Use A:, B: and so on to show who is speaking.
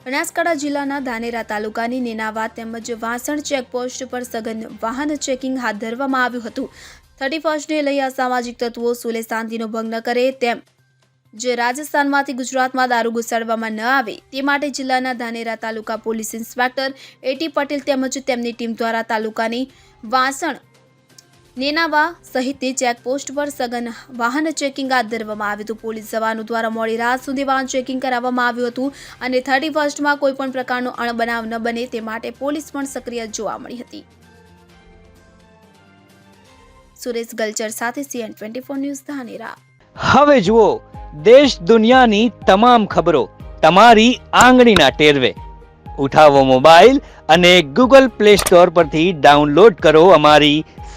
A: બનાસકાંઠા જિલ્લાના ધાનેરા તાલુકાની નેનાવા તેમજ વાસણ ચેકપોસ્ટ પર સઘન વાહન ચેકિંગ હાથ ધરવામાં આવ્યું હતું. થર્ટી ફર્સ્ટને લઈ અસામાજિક તત્વો સુલે શાંતિનો ભંગ ન કરે તેમ જે રાજસ્થાનમાંથી ગુજરાતમાં દારૂ ઘુસાડવામાં ન આવે તે માટે જિલ્લાના Dhanera taluka police inspector A T Patel તેમજ તેમની ટીમ દ્વારા તાલુકાની વાસણ નેનાવા સહિતની ચેકપોસ્ટ પર સઘન વાહન ચેકિંગ હાથ ધરવામાં આવ્યું હતું. પોલીસ જવાનો દ્વારા મોડી રાત સુધી વાહન ચેકિંગ કરાવવામાં આવ્યું હતું અને થર્ટી ફર્સ્ટમાં કોઈપણ પ્રકારનો અણબનાવ ન બને તે માટે પોલીસ પણ સક્રિય જોવા મળી હતી. સુરેશ ગલચર સાથે C N twenty four news Dhanera.
B: હવે જુઓ દેશ દુનિયાની તમામ ખબરો તમારી આંગળીના ટેરવે. ઉઠાવો મોબાઈલ અને ગૂગલ પ્લે સ્ટોર પરથી ડાઉનલોડ કરો અમારી